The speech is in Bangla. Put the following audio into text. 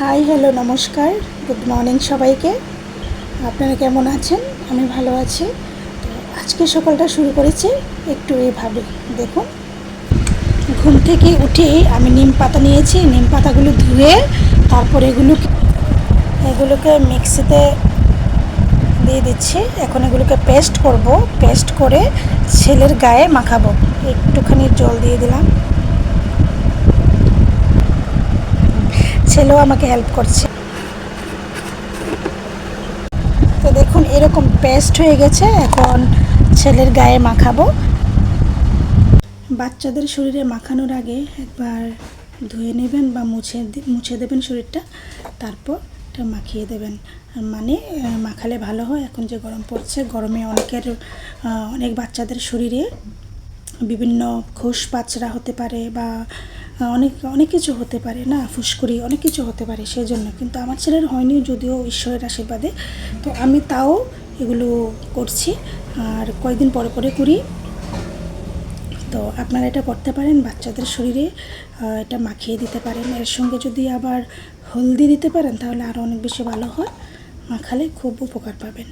হাই হ্যালো নমস্কার। গুড মর্নিং সবাইকে। আপনারা কেমন আছেন? আমি ভালো আছি। তো আজকে সকালটা শুরু করেছি একটু এইভাবে দেখুন। ঘুম থেকে উঠেই আমি নিম পাতা নিয়েছি। নিম পাতাগুলো ধুয়ে তারপর এগুলোকে এগুলোকে মিক্সিতে দিয়ে দিচ্ছি। এখন এগুলোকে পেস্ট করব। পেস্ট করে ছেলের গায়ে মাখাবো। একটুখানি জল দিয়ে দিলাম। ছেলেও আমাকে হেল্প করছে। তো দেখুন, এরকম পেস্ট হয়ে গেছে। এখন ছেলের গায়ে মাখাবো। বাচ্চাদের শরীরে মাখানোর আগে একবার ধুয়ে নেবেন বা মুছে মুছে দেবেন শরীরটা। তারপর এটা মাখিয়ে দেবেন। মানে মাখালে ভালো হয়। এখন যে গরম পড়ছে, গরমে অনেকের অনেক বাচ্চাদের শরীরে বিভিন্ন ঘোষ পাচরা হতে পারে বা অনেক অনেক কিছু হতে পারে না, ফুসকুড়ি অনেক কিছু হতে পারে সেই জন্য কিন্তু আমার ছেলের হয়নি, যদিও ঈশ্বরের আশীর্বাদে। তো আমি তাও এগুলো করছি, আর কয়েকদিন পরে পরে করি। তো আপনারা এটা করতে পারেন, বাচ্চাদের শরীরে এটা মাখিয়ে দিতে পারেন। এর সঙ্গে যদি আবার হলদি দিতে পারেন, তাহলে আরও অনেক বেশি ভালো হয়। মাখালে খুব উপকার পাবেন।